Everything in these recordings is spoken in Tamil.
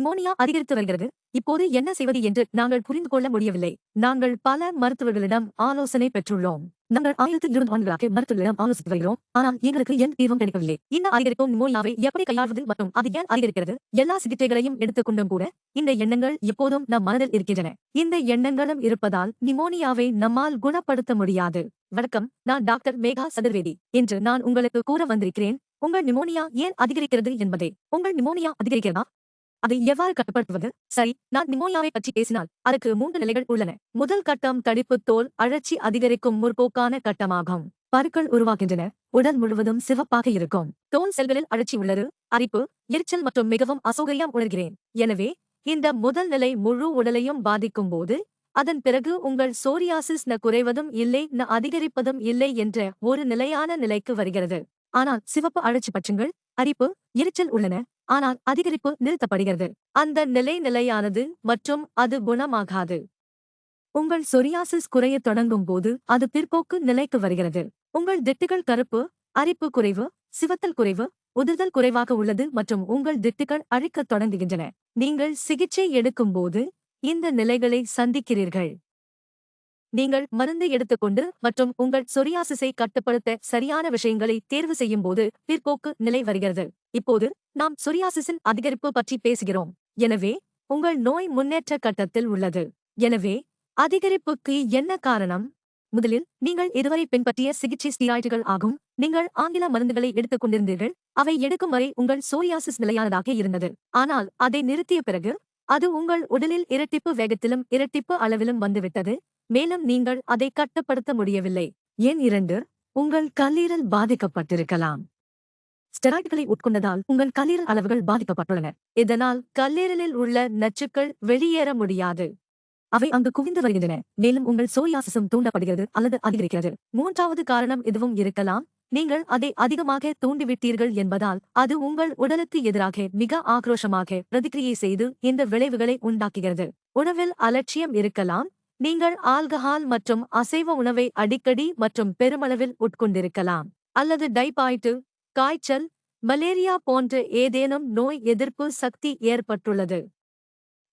நிமோனியா அதிகரித்து வருகிறது. இப்போது என்ன செய்வது என்று நாங்கள் புரிந்து கொள்ள முடியவில்லை. நாங்கள் பல மருத்துவர்களிடம் ஆலோசனை பெற்றுள்ளோம். நாங்கள் ஆயிரத்தி இருபது ஆண்டுகளாக மருத்துவர்களிடம் ஆலோசித்து வருகிறோம். ஆனால் எங்களுக்கு எந்த தீர்வும் கிடைக்கவில்லை. இந்த அதிகரிக்கும் நிமோனியாவை எப்படி கையாள்வது மற்றும் அது ஏன் அதிகரிக்கிறது? எல்லா சிகிச்சைகளையும் எடுத்துக்கொண்டும் கூட இந்த எண்ணங்கள் எப்போதும் நம் மனதில் இருக்கின்றன. இந்த எண்ணங்களும் இருப்பதால் நிமோனியாவை நம்மால் குணப்படுத்த முடியாது. வணக்கம் நான் டாக்டர் மேகா சதுர்வேதி என்று நான் உங்களுக்கு கூற வந்திருக்கிறேன். உங்கள் நிமோனியா ஏன் அதிகரிக்கிறது என்பதை. உங்கள் நிமோனியா அதிகரிக்கிறதா? அதை எவ்வாறு கட்டுப்படுத்துவது? சரி நான் நிமோனியாவை பற்றி பேசினால் அதற்கு மூன்று நிலைகள் உள்ளன. முதல் கட்டம் தடிப்பு தோல் அழற்சி அதிகரிக்கும் முற்போக்கான கட்டமாகும். பருக்கள் உருவாகின்றன. உடல் முழுவதும் சிவப்பாக இருக்கும். தோல் செல்களில் அழற்சி உள்ளது. அரிப்பு எரிச்சல் மற்றும் மிகவும் அசௌகரியம் உணர்கிறேன். எனவே இந்த முதல் நிலை முழு உடலையும் பாதிக்கும் போது அதன் பிறகு உங்கள் சோரியாசிஸ் ந குறைவதும் இல்லை ந அதிகரிப்பதும் இல்லை என்ற ஒரு நிலையான நிலைக்கு வருகிறது. ஆனால் சிவப்பு அழற்சி பட்சங்கள் அரிப்பு எரிச்சல் உள்ளன. ஆனால் அதிகரிப்பு நிறுத்தப்படுகிறது. அந்த நிலை நிலையானது மற்றும் அது குணமாகாது. உங்கள் சொரியாசிஸ் குறையத் தொடங்கும் போது அது பிற்போக்கு நிலைக்கு வருகிறது. உங்கள் திட்டுகள் கருப்பு அரிப்பு குறைவு சிவத்தல் குறைவு உதிர்தல் குறைவாக உள்ளது மற்றும் உங்கள் திட்டுகள் அழிக்கத் தொடங்குகின்றன. நீங்கள் சிகிச்சை எடுக்கும்போது இந்த நிலைகளை சந்திக்கிறீர்கள். நீங்கள் மருந்து எடுத்துக்கொண்டு மற்றும் உங்கள் சொரியாசிஸை கட்டுப்படுத்த சரியான விஷயங்களை தேர்வு செய்யும் போது பிற்போக்கு நிலை வருகிறது. இப்போது நாம் சொரியாசிஸின் அதிகரிப்பு பற்றி பேசுகிறோம். எனவே உங்கள் நோய் முன்னேற்ற கட்டத்தில் உள்ளது. எனவே அதிகரிப்புக்கு என்ன காரணம்? முதலில் நீங்கள் இதுவரை பின்பற்றிய சிகிச்சை ஸ்டீராய்டுகள் ஆகும். நீங்கள் ஆங்கில மருந்துகளை எடுத்துக் கொண்டிருந்தீர்கள். அவை எடுக்கும் வரை உங்கள் சோரியாசிஸ் நிலையானதாக இருந்தது. ஆனால் அதை நிறுத்திய பிறகு அது உங்கள் உடலில் இரட்டிப்பு வேகத்திலும் இரட்டிப்பு அளவிலும் வந்துவிட்டது. மேலும் நீங்கள் அதை கட்டுப்படுத்த முடியவில்லை. எண் இரண்டு? உங்கள் கல்லீரல் பாதிக்கப்பட்டிருக்கலாம். ஸ்டெராய்டுகளை உட்கொண்டதால் உங்கள் கல்லீரல் அளவுகள் பாதிக்கப்பட்டுள்ளன. இதனால் கல்லீரலில் உள்ள நச்சுக்கள் வெளியேற முடியாது. அவை அங்கு குவிந்து வருகின்றன. மேலும் உங்கள் சோரியாசிசம் தூண்டப்படுகிறது அல்லது அதிகரிக்கிறது. மூன்றாவது காரணம் எதுவும் இருக்கலாம். நீங்கள் அதை அதிகமாக தூண்டிவிட்டீர்கள் என்பதால் அது உங்கள் உடலுக்கு எதிராக மிக ஆக்ரோஷமாக பிரதிக்கிரியை செய்து இந்த விளைவுகளை உண்டாக்குகிறது. உணவில் அலட்சியம் இருக்கலாம். நீங்கள் ஆல்கஹால் மற்றும் அசைவ உணவை அடிக்கடி மற்றும் பெருமளவில் உட்கொண்டிருக்கலாம். அல்லது டைபாய்டு காய்ச்சல் மலேரியா போன்ற ஏதேனும் நோய் எதிர்ப்பு சக்தி ஏற்பட்டுள்ளது.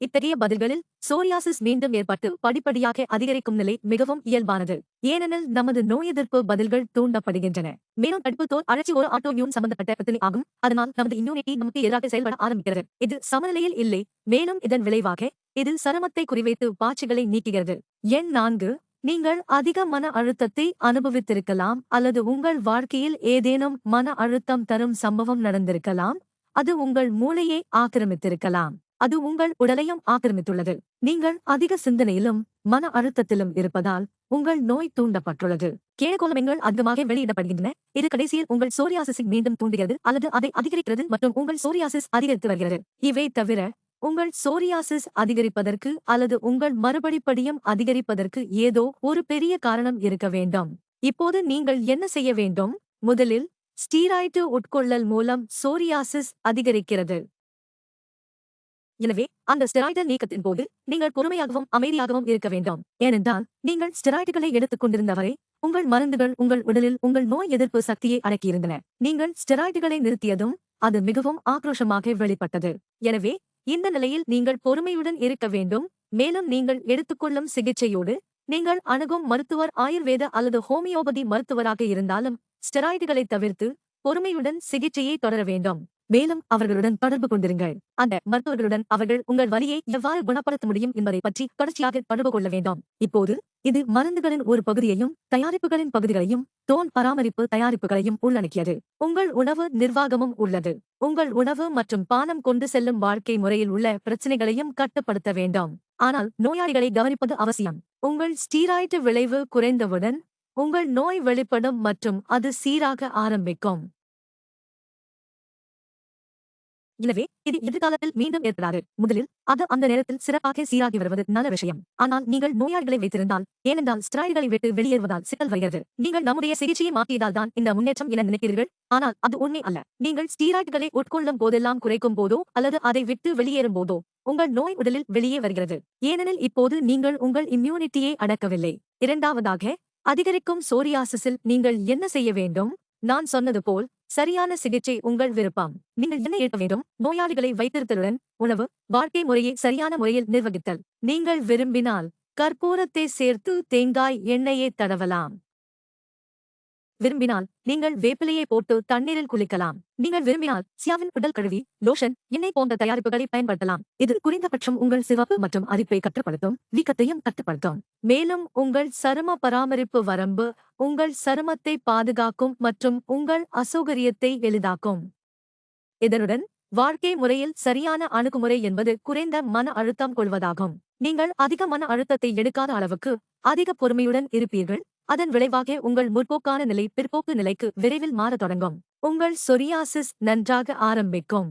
இத்தகைய பதில்களில் சோரியாசிஸ் மீண்டும் ஏற்பட்டு படிப்படியாக அதிகரிக்கும் நிலை மிகவும் இயல்பானது. ஏனெனில் நமது நோய் எதிர்ப்பு பதில்கள் தூண்டப்படுகின்றன. மேலும் தடுப்பு தோல் அழற்சி ஒரு ஆட்டோமியூன் சம்பந்தப்பட்ட பிரச்சனை ஆகும். அதனால் நமது இம்யூனிட்டி நமக்கு எதிராக செயல்பட ஆரம்பிக்கிறது. இது சமநிலையில் இல்லை. மேலும் இதன் விளைவாக இது சருமத்தை குறிவைத்து பாய்ச்சிகளை நீக்குகிறது. எண் நான்கு நீங்கள் அதிக மன அழுத்தத்தை அனுபவித்திருக்கலாம் அல்லது உங்கள் வாழ்க்கையில் ஏதேனும் மன அழுத்தம் தரும் சம்பவம் நடந்திருக்கலாம். அது உங்கள் மூளையை ஆக்கிரமித்திருக்கலாம். அது உங்கள் உடலையும் ஆக்கிரமித்துள்ளது. நீங்கள் அதிக சிந்தனையிலும் மன அழுத்தத்திலும் இருப்பதால் உங்கள் நோய் தூண்டப்பட்டுள்ளது. கேழக்கோளமெங்கள் அதிகமாக வெளியிடப்படுகின்றன. இது கடைசியில் உங்கள் சோரியாசிஸை மீண்டும் தூண்டுகிறது அல்லது அதை அதிகரிக்கிறது மற்றும் உங்கள் சோரியாசிஸ் அதிகரித்து வருகிறது. இவை தவிர உங்கள் சோரியாசிஸ் அதிகரிப்பதற்கு அல்லது உங்கள் மறுபடிப்படியும் அதிகரிப்பதற்கு ஏதோ ஒரு பெரிய காரணம் இருக்க வேண்டும். இப்போது நீங்கள் என்ன செய்ய வேண்டும்? முதலில் ஸ்டீராய்டு உட்கொள்ளல் மூலம் சோரியாசிஸ் அதிகரிக்கிறது. எனவே அந்த ஸ்டெராய்டு நீக்கத்தின் போது நீங்கள் பொறுமையாகவும் அமைதியாகவும் இருக்க வேண்டும். ஏனென்றால் நீங்கள் ஸ்டெராய்டுகளை எடுத்துக் கொண்டிருந்தவரை உங்கள் மருந்துகள் உங்கள் உடலில் உங்கள் நோய் எதிர்ப்பு சக்தியை அடக்கியிருந்தன. நீங்கள் ஸ்டெராய்டுகளை நிறுத்தியதும் அது மிகவும் ஆக்ரோஷமாக வெளிப்பட்டது. எனவே இந்த நிலையில் நீங்கள் பொறுமையுடன் இருக்க வேண்டும். மேலும் நீங்கள் எடுத்துக்கொள்ளும் சிகிச்சையோடு நீங்கள் அணுகும் மருத்துவர் ஆயுர்வேத அல்லது ஹோமியோபதி மருத்துவராக இருந்தாலும் ஸ்டெராய்டுகளை தவிர்த்து பொறுமையுடன் சிகிச்சையை தொடர வேண்டும். மேலும் அவர்களுடன் தொடர்பு கொண்டிருங்கள். அந்த மருத்துவர்களுடன் அவர்கள் உங்கள் வலியை எவ்வாறு குணப்படுத்த முடியும் என்பதை பற்றி தொடர்ச்சியாக தொடர்பு கொள்ள வேண்டும். இப்போது இது மருந்துகளின் ஒரு பகுதியையும் தயாரிப்புகளின் பகுதிகளையும் தோல் பராமரிப்பு தயாரிப்புகளையும் உள்ளடக்கியது. உங்கள் உணவு நிர்வாகமும் உள்ளது. உங்கள் உணவு மற்றும் பானம் கொண்டு செல்லும் வாழ்க்கை முறையில் உள்ள பிரச்சனைகளையும் கட்டுப்படுத்த வேண்டும். ஆனால் நோயாளிகளை கவனிப்பது அவசியம். உங்கள் ஸ்டீராய்டு விளைவு குறைந்தவுடன் உங்கள் நோய் வெளிப்படும் மற்றும் அது சீராக ஆரம்பிக்கும். எனவே இது எதிர்காலத்தில் மீண்டும் ஏற்படாது. முதலில் அது அந்த நேரத்தில் சிறப்பாக சீராகி வருவது நல்ல விஷயம். ஆனால் நீங்கள் நோயாளிகளை வைத்திருந்தால் ஏனென்றால் ஸ்டெராய்டுகளை விட்டு வெளியேறுவதால் சிக்கல் வருகிறது. நீங்கள் நம்முடைய சிகிச்சையை மாற்றியதால் தான் இந்த முன்னேற்றம் என நினைக்கிறீர்கள். ஆனால் அது உண்மை அல்ல. நீங்கள் ஸ்டீராய்டுகளை உட்கொள்ளும் போதெல்லாம் குறைக்கும் போதோ அல்லது அதை விட்டு வெளியேறும் போதோ உங்கள் நோய் உடலில் வெளியே வருகிறது. ஏனெனில் இப்போது நீங்கள் உங்கள் இம்யூனிட்டியை அடக்கவில்லை. இரண்டாவதாக அதிகரிக்கும் சோரியாசிஸில் நீங்கள் என்ன செய்ய வேண்டும்? நான் சொன்னது போல் சரியான சிகிச்சை உங்கள் விருப்பம். நீங்கள் என்ன ஏற்க வேண்டும்? நோயாளிகளை வைத்திருத்தலுடன் உணவு வாழ்க்கை முறையை சரியான முறையில் நிர்வகித்தல். நீங்கள் விரும்பினால் கற்பூரத்தை சேர்த்து தேங்காய் எண்ணெயை தடவலாம். விரும்பினால் நீங்கள் வேப்பிலையை போட்டு தண்ணீரில் குளிக்கலாம். நீங்கள் விரும்பினால் சியாவின் உடல் கழுவி லோஷன் எண்ணெய் போன்ற தயாரிப்புகளை பயன்படுத்தலாம். இது குறைந்தபட்சம் உங்கள் சிவப்பு மற்றும் அரிப்பை கட்டுப்படுத்தும் வீக்கத்தையும் கட்டுப்படுத்தும். மேலும் உங்கள் சரும பராமரிப்பு வரம்பு உங்கள் சருமத்தை பாதுகாக்கும் மற்றும் உங்கள் அசௌகரியத்தை எளிதாக்கும். இதனுடன் வாழ்க்கை முறையில் சரியான அணுகுமுறை என்பது குறைந்த மன அழுத்தம் கொள்வதாகும். நீங்கள் அதிக மன அழுத்தத்தை எடுக்காத அளவுக்கு அதிக பொறுமையுடன் இருப்பீர்கள். அதன் விளைவாக உங்கள் முற்போக்கான நிலை பிற்போக்கு நிலைக்கு விரைவில் மாறத் தொடங்கும். உங்கள் சொரியாசிஸ் நன்றாக ஆரம்பிக்கும்.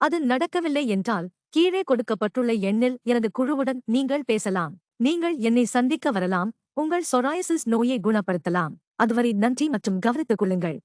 அது நடக்கவில்லை என்றால் கீழே கொடுக்கப்பட்டுள்ள எண்ணில் எனது குழுவுடன் நீங்கள் பேசலாம். நீங்கள் என்னை சந்திக்க வரலாம். உங்கள் சொராயசிஸ் நோயை குணப்படுத்தலாம். அதுவரை நன்றி மற்றும் கவனித்துக் கொள்ளுங்கள்.